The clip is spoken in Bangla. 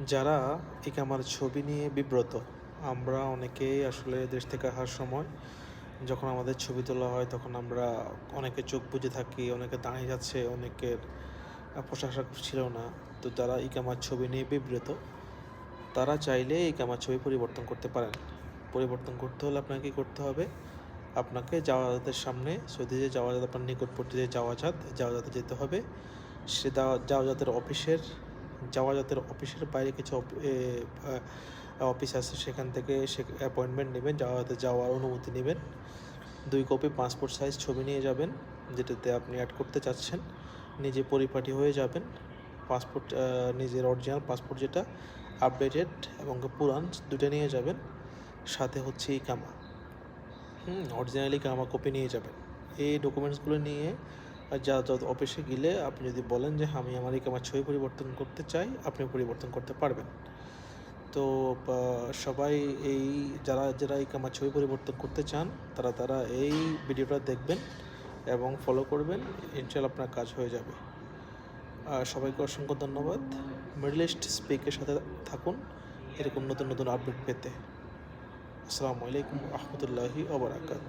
যারা ইকামার ছবি নিয়ে বিব্রত, আমরা অনেকেই আসলে দেশ থেকে আসার সময় যখন আমাদের ছবি তোলা হয় তখন আমরা অনেকে চোখ বুজে থাকি, অনেকে দাঁড়িয়ে যাচ্ছে, অনেকের পোশাক আশাক ছিল না। তো যারা ইকামার ছবি নিয়ে বিব্রত। তারা চাইলে ইকামার ছবি পরিবর্তন করতে পারেন। পরিবর্তন করতে হলে আপনাকে কী করতে হবে? আপনাকে জাওয়াজাতের সামনে সৌদি যে জাওয়াজাত আপনার নিকটবর্তী যে জাওয়াজাত জাওয়াজাতে যেতে হবে, সে দাওয়া- জাওয়াজাতের অফিসের জাওয়াজাতের অফিসের বাইরে কিছু অফিস আছে, সেখান থেকে সে অ্যাপয়েন্টমেন্ট নেবেন যাওয়া যাতে যাওয়ার অনুমতি নেবেন। দুই কপি পাসপোর্ট সাইজ ছবি নিয়ে যাবেন, যেটাতে আপনি অ্যাড করতে চাচ্ছেন। নিজে পরিপাটি হয়ে যাবেন। পাসপোর্ট নিজের অরিজিনাল পাসপোর্ট যেটা আপডেটেড এবং পুরান দুটো নিয়ে যাবেন। সাথে হচ্ছে ইকামা। হুম অরিজিনালি কামা কপি নিয়ে যাবেন। এই ডকুমেন্টসগুলো নিয়ে যা যত অফিসে গেলে আপনি যদি বলেন যে, আমি আমার ইকামার ছবি পরিবর্তন করতে চাই আপনি পরিবর্তন করতে পারবেন। তো সবাই এই, যারা যারা ইকামার ছবি পরিবর্তন করতে চান, তারা তারা এই ভিডিওটা দেখবেন এবং ফলো করবেন। ইনশাল্লাহ আপনার কাজ হয়ে যাবে। আর সবাইকে অসংখ্য ধন্যবাদ। মিডল ইস্ট স্পিকের সাথে থাকুন। এরকম নতুন নতুন আপডেট পেতে। আসসালামু আলাইকুম রহমতুল্লাহি ওবরাকাত